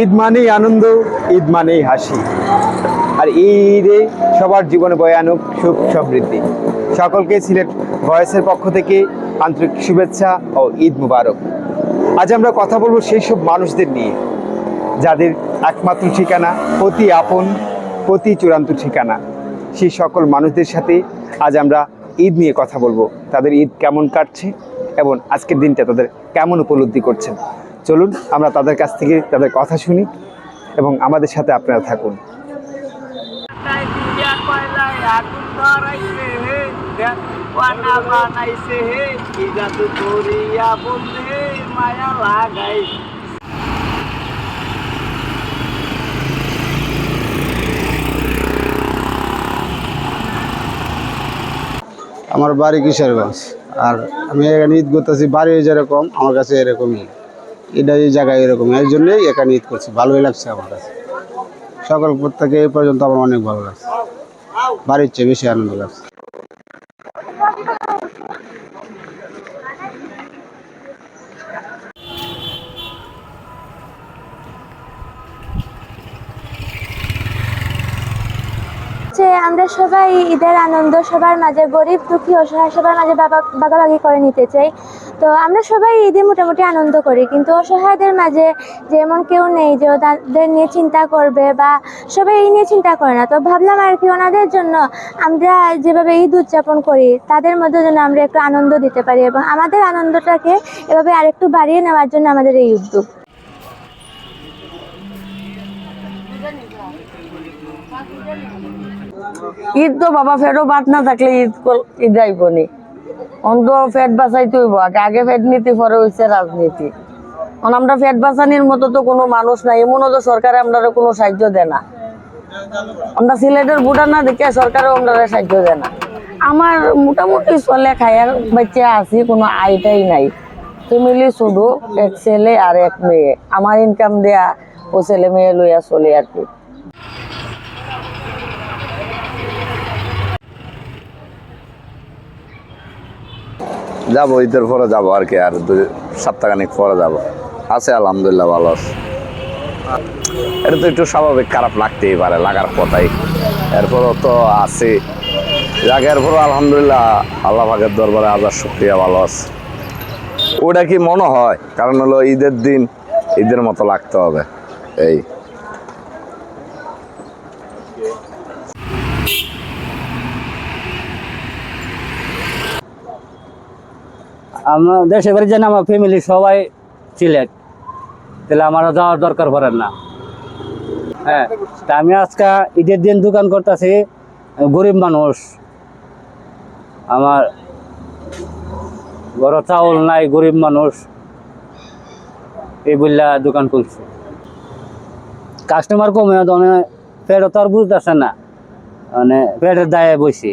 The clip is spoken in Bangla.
ঈদ মানেই আনন্দ, ঈদ মানেই হাসি। আর এই ঈদে সবার জীবনে বয়ে আনুক সুখ সমৃদ্ধি। সকলকে সিলেট ভয়েসের পক্ষ থেকে আন্তরিক শুভেচ্ছা ও ঈদ মুবারক। আজ আমরা কথা বলব সেই সব মানুষদের নিয়ে, যাদের একমাত্র ঠিকানা, অতি আপন, অতি চূড়ান্ত ঠিকানা। সেই সকল মানুষদের সাথে আজ আমরা ঈদ নিয়ে কথা বলব। তাদের ঈদ কেমন কাটছে এবং আজকের দিনটা তাদের কেমন উপলব্ধি করছেন? চলুন, আমরা তাদের কাছ থেকে তাদের কথা শুনি এবং আমাদের সাথে আপনারা থাকুন। আমার বাড়ি কিশোরগঞ্জ। আর আমি এখানে ঈদ করতেছি, বাড়ি যেরকম আমার কাছে এরকমই। এটা এই জায়গায় এরকম। এর জন্যই এখানে ঈদ করছি। ভালোই লাগছে আমার কাছে। সকাল থেকে এই পর্যন্ত আমার অনেক ভালো লাগছে। বাড়ির চেয়ে বেশি আনন্দ লাগছে। আমরা সবাই ঈদের আনন্দ সবার মাঝে, গরিব দুঃখী অসহায় সবার মাঝে বাবা- ভাগাভাগি করে নিতে চাই। তো আমরা সবাই ঈদে মোটামুটি আনন্দ করি, কিন্তু অসহায়দের মাঝে যে এমন কেউ নেই, যে তাদের নিয়ে চিন্তা করবে বা সবাই এই নিয়ে চিন্তা করে না। তো ভাবলাম আর কি ওনাদের জন্য আমরা যেভাবে ঈদ উদযাপন করি, তাদের মধ্যে যেন আমরা একটু আনন্দ দিতে পারি এবং আমাদের আনন্দটাকে এভাবে আরেকটু বাড়িয়ে নেওয়ার জন্য আমাদের এই উদ্যোগ। ঈদ তো বাবা ফেরও বাদ না থাকলে ঈদ ঈদ আইব নি। অন্ত ফেট বাঁচাইতে হইব। আগে ফেট নীতি, পরে হইছে রাজনীতি। এখন আমরা ফেট বাঁচানির মতো তো কোনো মানুষ নাই। এমনও তো সরকারে আমরা কোনো সাহায্য দেয় না। আমরা সিলেটের ভোটার না দেখে সরকারও আমরা সাহায্য দেয় না। আমার মোটামুটি চলে খাইয়া বাচ্চা আছি, কোনো আয়টাই নাই। ফ্যামিলি শুধু এক ছেলে আর এক মেয়ে। আমার ইনকাম দেয়া ও ছেলে মেয়ে লইয়া চলে আর কি। যাব, ঈদের পরে যাব আর কি, আর দুই সপ্তাহখানিক পরে যাব। আছে, আলহামদুলিল্লাহ, ভালো আছে। এটা তো একটু স্বাভাবিক, খারাপ লাগতেই পারে, লাগার কথাই। এরপরও তো আছে। যাক, এরপরও আলহামদুলিল্লাহ, আল্লাহ পাকের দরবারে হাজার শুক্রিয়া, ভালো আছে। ওটা কি মনে হয়? কারণ হলো ঈদের দিন, ঈদের মতো লাগতে হবে, এই। আমার দেশে বাড়ি যেন আমার ফ্যামিলি সবাই সিলেট তাহলে আমার যাওয়ার দরকার পড়ে না। হ্যাঁ তা আমি আজকে ঈদের দিন দোকান করতেছি, গরিব মানুষ। আমার বড় চাউল নাই, গরিব মানুষ। এই বললা দোকান খুলছি। কাস্টমার কমে মানে পেট তো আর বুঝতেছে না। মানে পেটের দায়ে বসি